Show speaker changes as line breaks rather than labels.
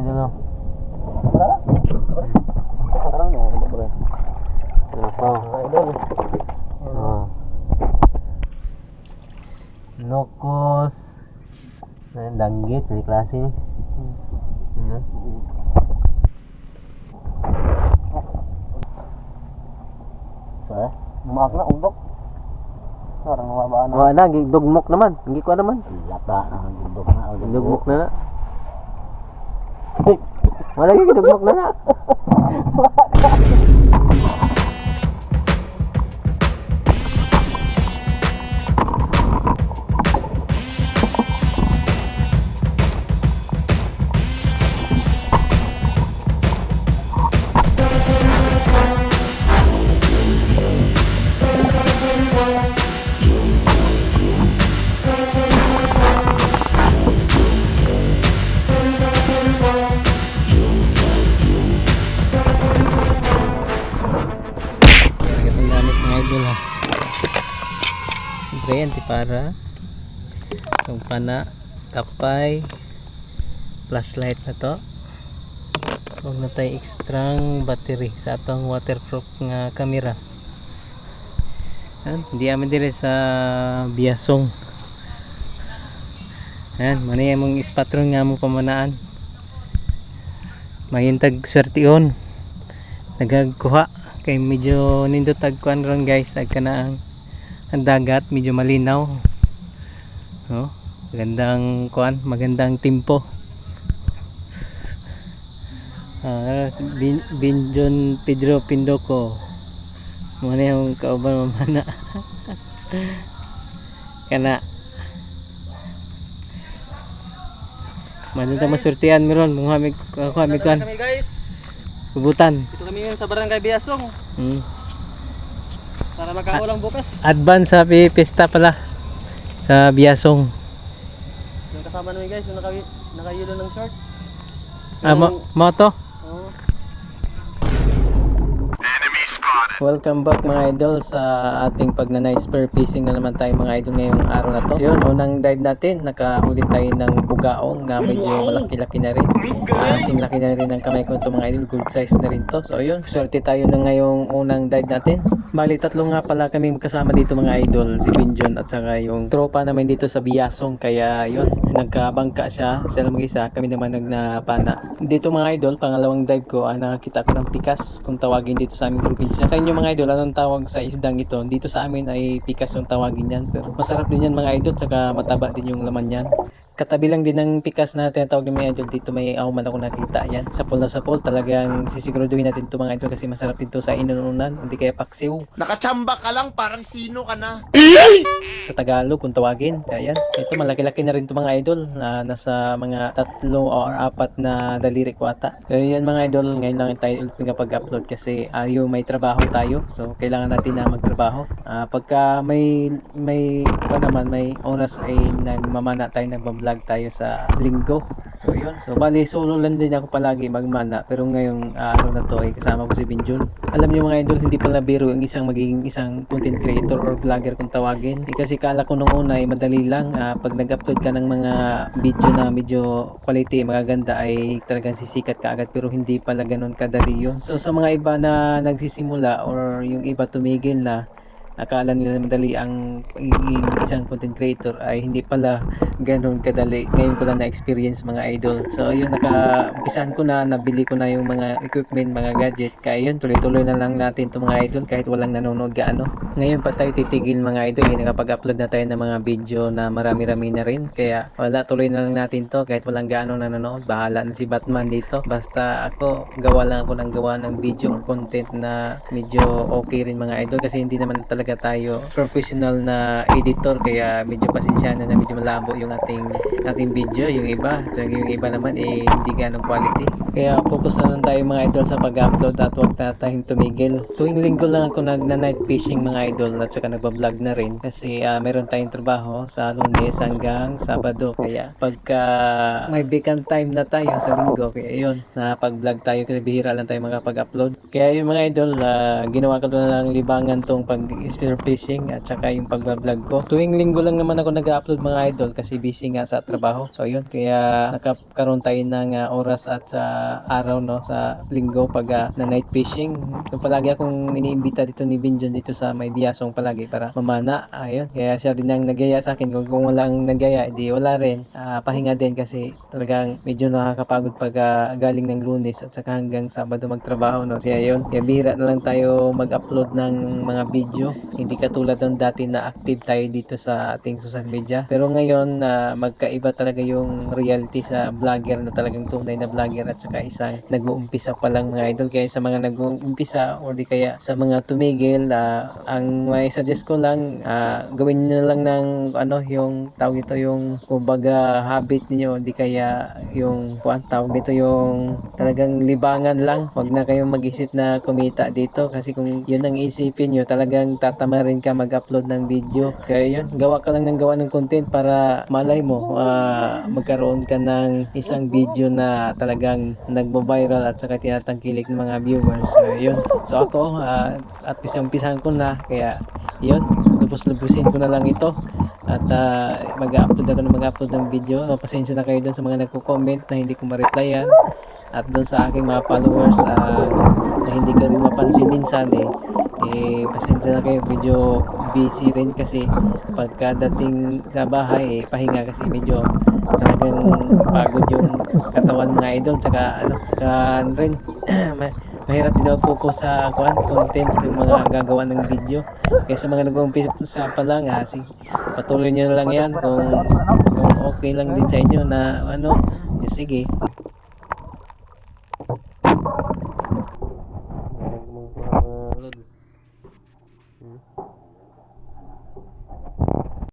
idol. oh.
Wala. Parang no, bro.
Ito.
Idol.
Oh. Nokos. Nah, danggit dari kelas ini. Hmm.
So, eh, lumaak na, mababa na.
Oh, ada dogmok naman. Hindi ko naman.
Lata na, undok na.
Dogmok na na. Wala lagi dogmok na na. Siyempre yan, para itong pana, kapay, flashlight na to. Huwag na tayo extrang battery sa atong waterproof nga camera. Yan, hindi amin dire sa biasong. Yan, mani mong ispatron nga mo pamanaan. Mahintag swertiyon. Nagagkuha kay medyo nindot tagkuan ron guys. Ag kana ang, ang dagat medyo malinaw. No? Magandang kuan magandang timpo ah bin, Binjon Pedro Pindoco. Mo na yung kauban mamana kana. Manong ta masurtihan meron mga mig kuha mig kuan.
kami guys.
Kubutan
Dito kami ngayon sa Barangay Biasong
hmm.
para makaulang bukas.
advance sa pi- pista pala sa Biasong.
Yung kasama namin guys, yung naka nakayilo ng short.
Ah, mo, mo to?
Oo.
Welcome back mga idol sa ating pag na night spare fishing na naman tayo mga idol ngayong araw na to. So yun, unang dive natin, nakahuli tayo ng bugaong na medyo malaki-laki na rin. Ah, Kasing laki na rin ng kamay ko ito mga idol, good size na rin to. So yun, swerte tayo na ngayong unang dive natin. Bali, tatlo nga pala kami kasama dito mga idol, si Binjon at saka yung tropa namin dito sa Biyasong. Kaya yun, nagkabangka siya, siya lang mag-isa, kami naman nagnapana. Dito mga idol, pangalawang dive ko, ah, nakakita ko ng pikas kung tawagin dito sa aming probinsya. Sa inyo mga idol, anong tawag sa isdang ito? Dito sa amin ay pikas yung tawagin yan. Pero masarap din yan mga idol, saka mataba din yung laman yan. Katabi lang din ng pikas na tinatawag ng mga idol dito may auman ako nakita yan. Sa pool na sa pool talagang sisiguraduhin natin ito mga idol kasi masarap din to sa inununan hindi kaya paksiw
Nakachamba ka lang, parang sino ka na?
sa Tagalog kung tawagin. Kaya yan. Ito malaki-laki na rin to mga idol na nasa mga tatlo or apat na daliri ko ata. Kaya yan mga idol ngayon lang tayo ulit nakapag-upload kasi ayo may trabaho tayo. So kailangan natin na magtrabaho. Ah, pagka may may ano naman may oras ay nagmamana tayo nagba-vlog tayo sa linggo. So yun. So bali solo lang din ako palagi magmana pero ngayong ah, araw na to ay kasama ko si Binjun. Alam niyo mga idol hindi pala biro yung isang magiging isang content creator or vlogger kung tawagin. Eh, kasi kala ko nung una ay madali lang ah, pag nag-upload ka ng mga video na medyo quality magaganda ay talagang sisikat ka agad pero hindi pala ganun kadali yun. So sa mga iba na nagsisimula or yung iba tumigil na akala nila madali ang pagiging isang content creator ay hindi pala ganun kadali. Ngayon ko lang na-experience mga idol. So yun, naka-umpisahan ko na, nabili ko na yung mga equipment, mga gadget. Kaya yun, tuloy-tuloy na lang natin itong mga idol kahit walang nanonood gaano. Ngayon pa tayo titigil mga idol. Eh, nakapag-upload na tayo ng mga video na marami-rami na rin. Kaya wala, tuloy na lang natin to kahit walang gaano nanonood. Bahala na si Batman dito. Basta ako, gawa lang ako ng gawa ng video content na medyo okay rin mga idol kasi hindi naman talaga tayo professional na editor kaya medyo pasensya na medyo malabo yung ating ating video. Yung iba so yung iba naman eh hindi ganong quality Kaya focus na lang tayo mga idol sa pag-upload at huwag na tayong tumigil. Tuwing linggo lang ako nag night fishing mga idol at saka nagbablog na rin kasi ah, meron tayong trabaho sa lunes hanggang sabado. Kaya pagka may vacant time na tayo sa linggo, kaya yun, na pag-vlog tayo kasi bihira lang tayo makapag-upload. Kaya yung mga idol, ah, ginawa ko na lang libangan tong pag-spear fishing at saka yung pag-vlog ko. Tuwing linggo lang naman ako nag-upload mga idol kasi busy nga sa trabaho. So yun, kaya nakakaroon tayo ng ah, oras at sa araw no sa linggo pag ah, na night fishing. So palagi akong iniimbita dito ni Binjon dito sa may biyasong palagi para mamana. Ayun, kaya siya din ang nagaya sa akin. Kung, kung walang nagaya, edi wala rin. Ah, pahinga din kasi talagang medyo nakakapagod pag ah, galing ng lunes at saka hanggang sabado magtrabaho no. Kaya yun, kaya bihira na lang tayo mag-upload ng mga video. Hindi katulad ng dati na active tayo dito sa ating social media. Pero ngayon, na magkaiba talaga yung reality sa vlogger na talagang tunay na vlogger at saka isang nag-uumpisa pa lang mga idol. Kaya sa mga nag-uumpisa o di kaya sa mga tumigil, ah, ang may suggest ko lang, ah, gawin nyo lang ng ano, yung tawag ito yung kumbaga habit niyo di kaya yung kuan tawag dito yung talagang libangan lang. Huwag na kayong mag-isip na kumita dito kasi kung yun ang isipin nyo, talagang tatama rin ka mag-upload ng video. Kaya yun, gawa ka lang ng gawa ng content para malay mo, ah, magkaroon ka ng isang video na talagang nagbo-viral at saka tinatangkilik ng mga viewers. So yun. So ako, ah, at least umpisahan ko na. Kaya yun, lubos-lubusin ko na lang ito. At ah, mag-upload ako ng mag-upload ng video. So, pasensya na kayo dun sa mga nagko-comment na hindi ko ma-replyan. At dun sa aking mga followers ah, na hindi ko rin mapansin minsan eh, eh pasensya na kayo medyo busy rin kasi pagkadating sa bahay eh, pahinga kasi medyo talagang pagod yung katawan mga idol tsaka ano tsaka ano rin ma- mahirap din po sa kuan content yung mga gagawa ng video. Kaya sa mga nag-uumpisa pa lang ha si patuloy nyo lang yan kung, kung okay lang din sa inyo na ano sige